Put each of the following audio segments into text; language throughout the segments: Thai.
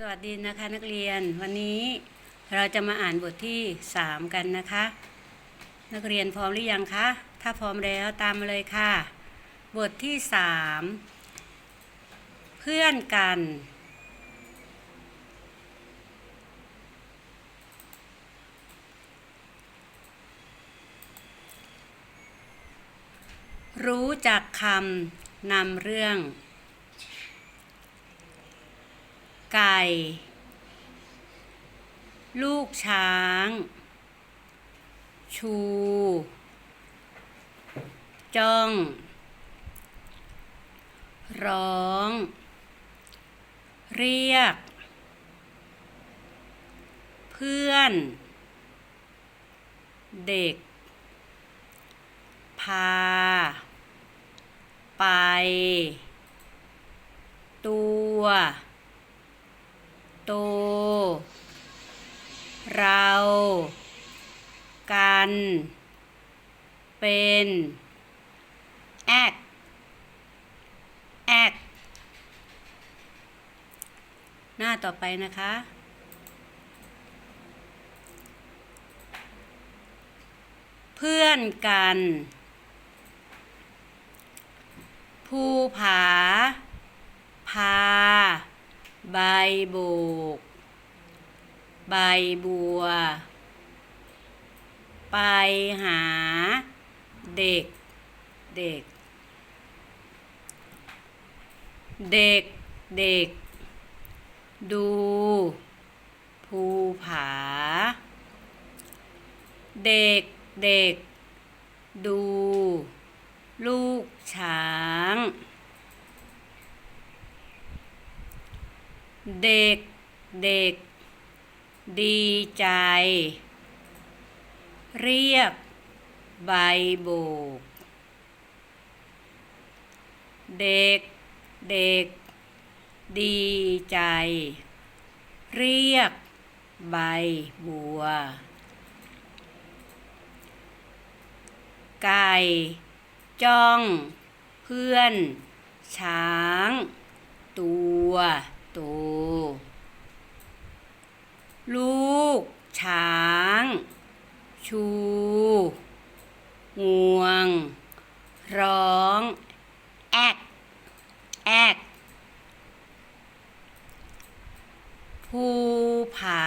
สวัสดีนะคะนักเรียนวันนี้เราจะมาอ่านบทที่ 3 กันนะคะ นักเรียนพร้อมหรือยังคะถ้าพร้อมแล้วตามมาเลยค่ะ บทที่ 3 เพื่อนกัน รู้จักคำนำเรื่อง ไก่ ลูกช้าง ชู จ้อง ร้อง เรียก เพื่อน เด็ก พา ไป ตัว โต เรา กัน เป็นแอกแอกหน้าต่อไปนะคะ เพื่อนกัน ภูผา พา ใบโบก ใบบัว ไปหา เด็ก เด็ก เด็ก เด็ก ดู ภูผา เด็ก เด็ก ดู ลูกช้าง เด็กเด็ก ดีใจ เรียก ใบโบก เด็ก เด็ก ดีใจ เรียก ใบบัว ไก่ จ้อง เพื่อน ช้าง ตัว ตู ลูก ช้าง ชู งวง ร้อง แอกแอกภูผา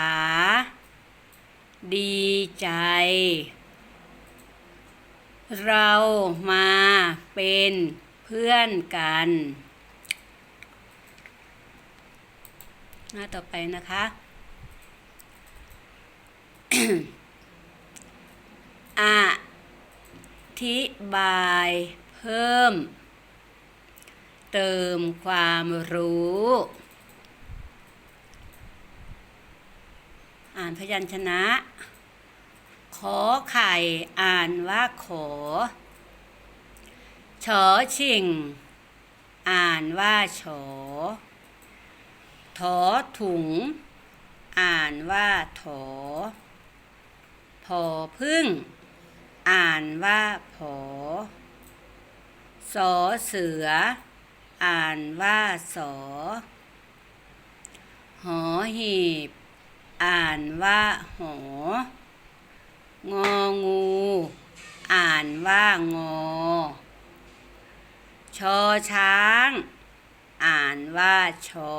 ดีใจ เรามาเป็นเพื่อนกัน หน้าต่อไปนะคะ อธิบายเพิ่ม เติมความรู้ อ่านพยัญชนะ ขอไข่อ่านว่าขอชอชิง อ่านว่าฉอ ถอถุง อ่านว่าถอพอพึ่ง อ่านว่าผอสอเสือ อ่านว่าสอหอหีบ อ่านว่าหององู อ่านว่างอ ชอช้าง อ่านว่าชอ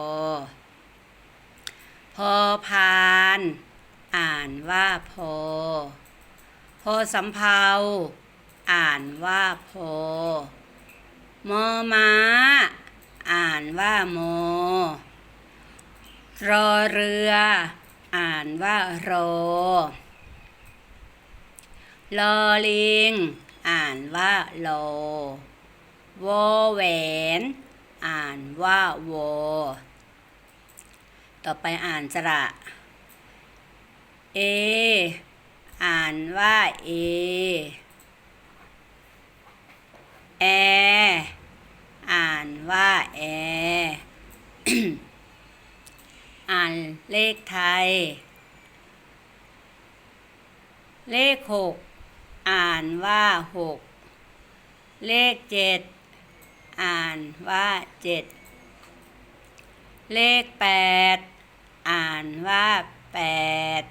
อพาน อ่านว่าพอ พอสำเภา อ่านว่าพอ มอม้า อ่านว่าโมรอเรือ อ่านว่ารอลอลิง อ่านว่าโลวอแหวน อ่านว่าวอ ต่อไปอ่านสระ เอ อ่านว่าเอ แอ อ่านว่าแอ อ่านเลขไทย เลขหก อ่านว่าหก เลขเจ็ด อ่านว่าเจ็ด เลขแปดานว่าแปด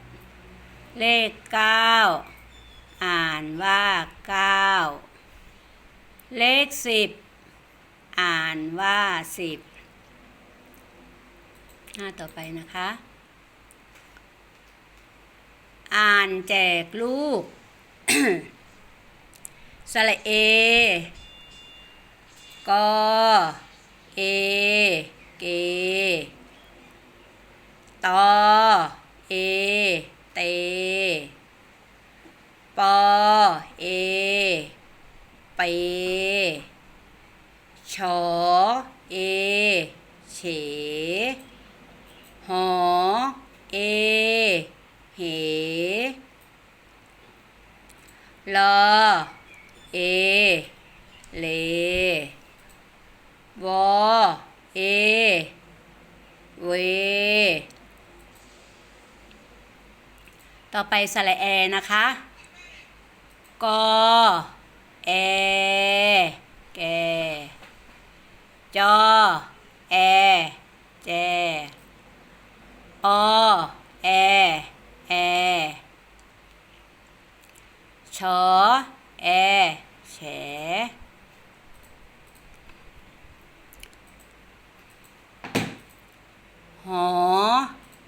เลขเก้าอ่านว่าเก้าเลขสิบอ่านว่าสิบหน้าต่อไปนะคะ อ่านแจกลูกสระเอกอเอ ตอ เอ เต ปอ เอ เป ชอ เอ เฉ หอ เอ เห ลอ เอ เล วอ เอ เว ต่อ ไปสระแอนะคะกอแอแกจอแอแจอแอแอชอแอแฉหอ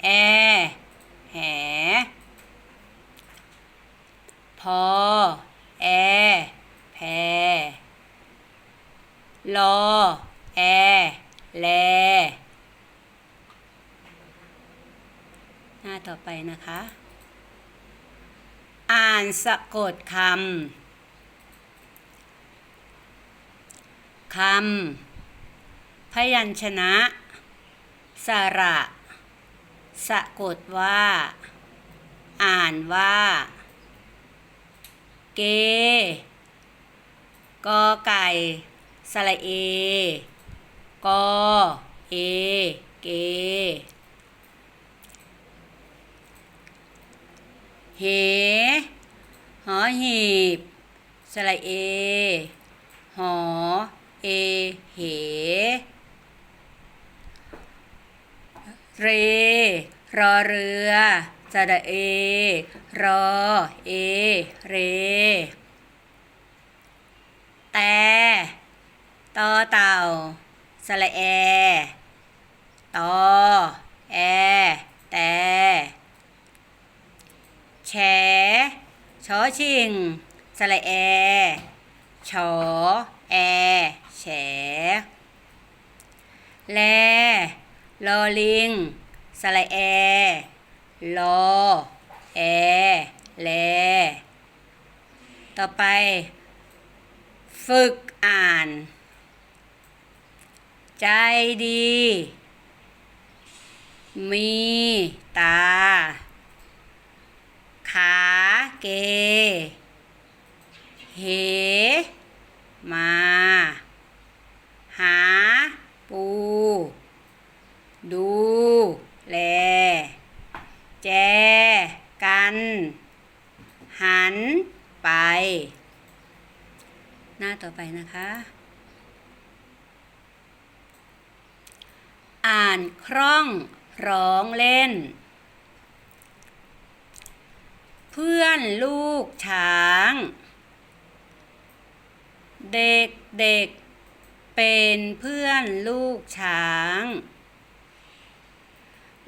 แอ แห พอ แอ แพลอ แอ แล หน้าต่อไปนะคะ อ่านสะกดคำ คำ พยัญชนะ สระ สะกดว่า อ่านว่า เก กอไก่ สระเอ กอ เอ เก เห หอหีบ สระเอ หอ เอ เห เร รอเรือ สระเอ รอ เอ เร แต่ต่อเต่าสระแอตอแอ แต่ แฉชอชิงสระแอชอแอ แฉ แล ลอลิงสระแอ ลอแอแล ต่อไป ฝึกอ่าน ใจดี มีตา ขาเก เห มา หา ปู ดู แล แจ กัน หัน ไป หน้า ต่อไปนะคะ อ่านคล่องร้องเล่น เพื่อนลูกช้าง เด็กเด็กเป็นเพื่อนลูกช้าง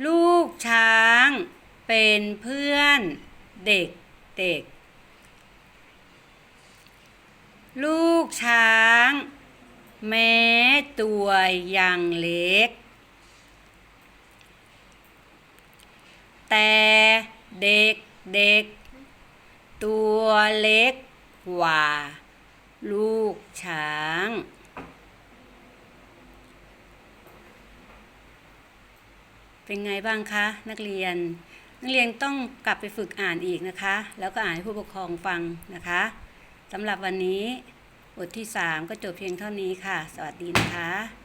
ลูกช้างเป็นเพื่อนเด็กเด็กลูก ช้าง แม้ตัวยังเล็ก แต่เด็กเด็ก ตัวเล็กกว่า ลูกช้าง เป็นไงบ้างคะ นักเรียน นักเรียนต้องกลับไปฝึกอ่านอีกนะคะ แล้วก็อ่านให้ผู้ปกครองฟังนะคะสำหรับวันนี้ บทที่ 3 ก็จบเพียงเท่านี้ค่ะ สวัสดีนะคะ